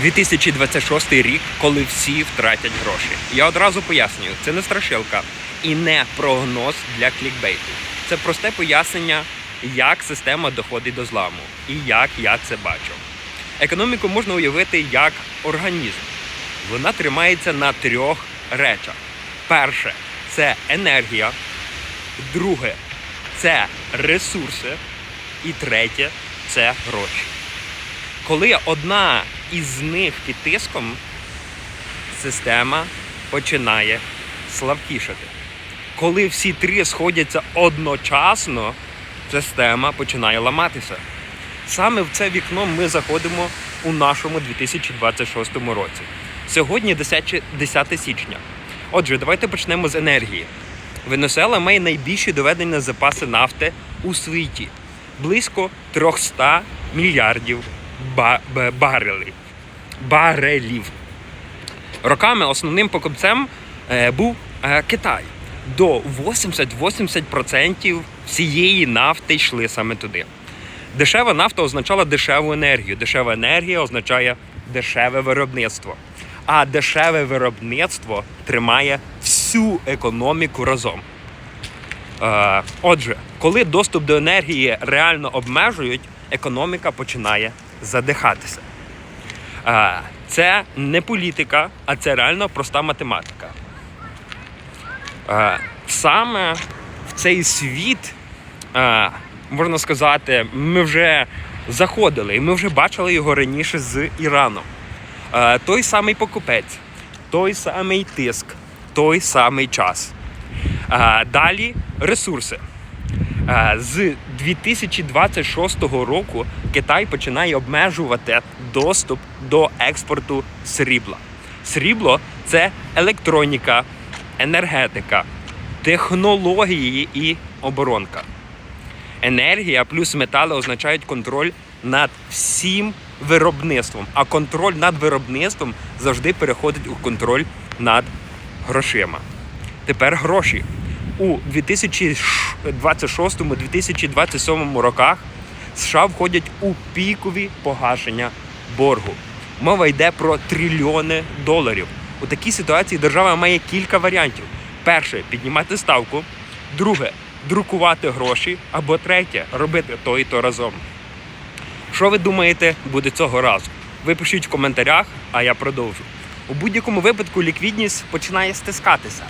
2026 рік, коли всі втратять гроші. Я одразу пояснюю, це не страшилка і не прогноз для клікбейту. Це просте пояснення, як система доходить до зламу і як я це бачу. Економіку можна уявити як організм. Вона тримається на трьох речах: перше це енергія, друге це ресурси, і третє це гроші. Коли одна із них під тиском, система починає слабкішати. Коли всі три сходяться одночасно, система починає ламатися. Саме в це вікно ми заходимо у нашому 2026 році. Сьогодні 10, 10 січня. Отже, давайте почнемо з енергії. Венесуела має найбільші доведені запаси нафти у світі близько 300 мільярдів ба- б- барелів. Роками основним покупцем е, був е, Китай. До 80-80% всієї нафти йшли саме туди. Дешева нафта означала дешеву енергію. Дешева енергія означає дешеве виробництво. А дешеве виробництво тримає всю економіку разом. Е, Отже, коли доступ до енергії реально обмежують, економіка починає задихатися. Це не політика, а це реально проста математика. Саме в цей світ, можна сказати, ми вже заходили, і ми вже бачили його раніше з Іраном. Той самий покупець, той самий тиск, той самий час. Далі ресурси. З 2026 року Китай починає обмежувати доступ до експорту срібла. Срібло це електроніка, енергетика, технології і оборонка. Енергія плюс метали означають контроль над всім виробництвом. А контроль над виробництвом завжди переходить у контроль над грошима. Тепер гроші. У 2026-2027 роках США входять у пікові погашення боргу. Мова йде про трильйони доларів. У такій ситуації держава має кілька варіантів: перше піднімати ставку, друге друкувати гроші, або третє робити то і то разом. Що ви думаєте буде цього разу? Ви пишіть в коментарях, а я продовжу. У будь-якому випадку ліквідність починає стискатися.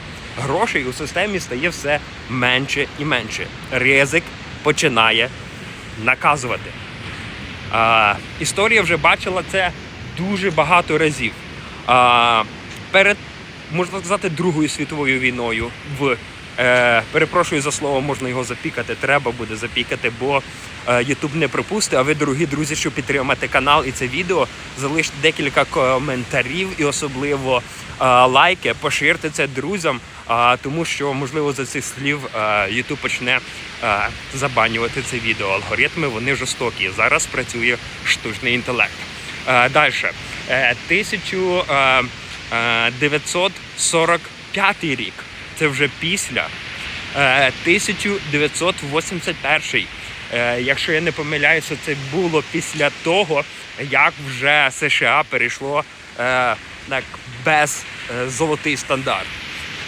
Грошей у системі стає все менше і менше. Ризик починає наказувати. А, історія вже бачила це дуже багато разів. А, перед, можна сказати, Другою світовою війною в е, перепрошую за слово, можна його запікати. Треба буде запікати, бо е, не пропустить. А ви, дорогі друзі, щоб підтримати канал і це відео, залиште декілька коментарів і особливо е, лайки, поширте це друзям. А тому що можливо за цих слів е, почне е, забанювати це відео. Алгоритми вони жорстокі. Зараз працює штучний інтелект. Е, Далі. 1945 рік. Це вже після. Е, 1981. Е, Якщо я не помиляюся, це було після того, як вже США перейшло е, так, без е, золотий стандарт.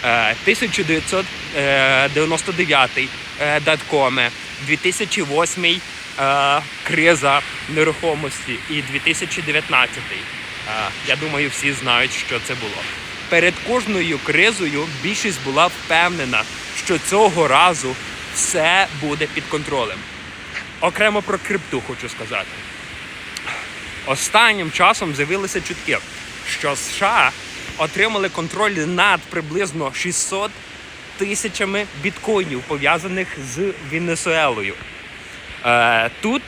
Е, 1999 е, даткоми, 2008 е, криза нерухомості і 2019. Е, Я думаю, всі знають, що це було. Перед кожною кризою більшість була впевнена, що цього разу все буде під контролем. Окремо про крипту хочу сказати. Останнім часом з'явилися чутки, що США отримали контроль над приблизно 600 тисячами біткоїнів, пов'язаних з Венесуелою. Е, тут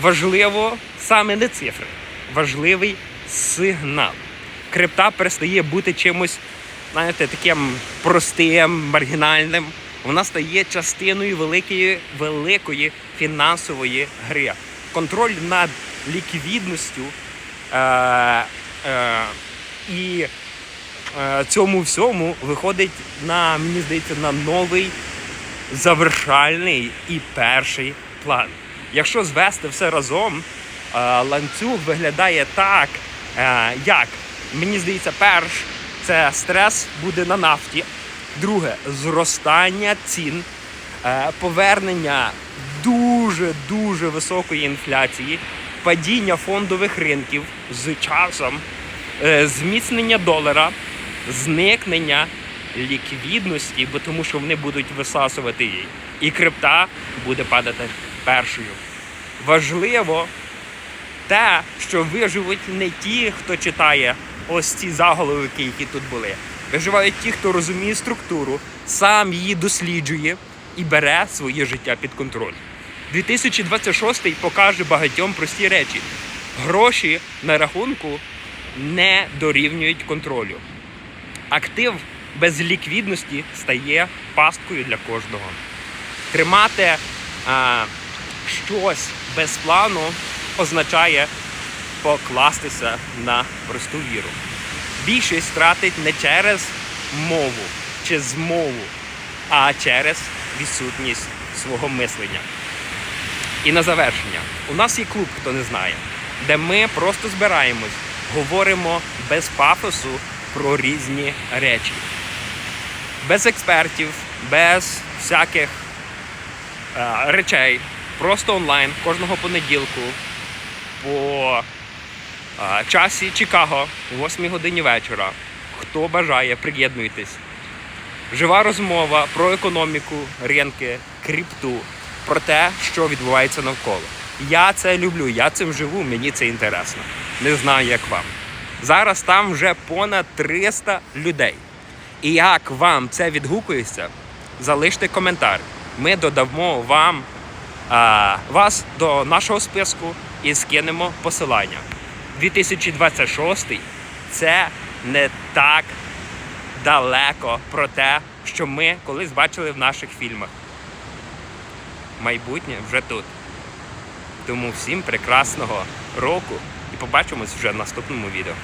важливо саме не цифри, важливий сигнал. Крипта перестає бути чимось, знаєте, таким простим, маргінальним. Вона стає частиною великої, великої фінансової гри. Контроль над ліквідністю е, е, і е, цьому всьому виходить на, мені здається, на новий завершальний і перший план. Якщо звести все разом, е, ланцюг виглядає так, Е, як? Мені здається, перш це стрес буде на нафті. Друге зростання цін, е, повернення дуже дуже високої інфляції, падіння фондових ринків з часом, зміцнення долара, зникнення ліквідності, бо тому що вони будуть висасувати її. І крипта буде падати першою. Важливо те, що виживуть не ті, хто читає ось ці заголовки, які тут були. Виживають ті, хто розуміє структуру, сам її досліджує і бере своє життя під контроль. 2026 покаже багатьом прості речі. Гроші на рахунку не дорівнюють контролю. Актив без ліквідності стає пасткою для кожного. Тримати щось без плану означає покластися на просту віру. Більшість тратить не через мову чи змову, а через відсутність свого мислення. І на завершення, у нас є клуб, хто не знає, де ми просто збираємось, говоримо без пафосу про різні речі. Без експертів, без всяких е, речей, просто онлайн кожного понеділку по часі Чикаго о 8 годині вечора. Хто бажає, приєднуйтесь. Жива розмова про економіку, ринки, крипту, про те, що відбувається навколо. Я це люблю, я цим живу, мені це інтересно. Не знаю, як вам. Зараз там вже понад 300 людей. І як вам це відгукується, залиште коментар. Ми додамо вам вас до нашого списку і скинемо посилання. 2026 це не так далеко про те, що ми колись бачили в наших фільмах. Майбутнє вже тут. Тому всім прекрасного року і побачимось вже в наступному відео.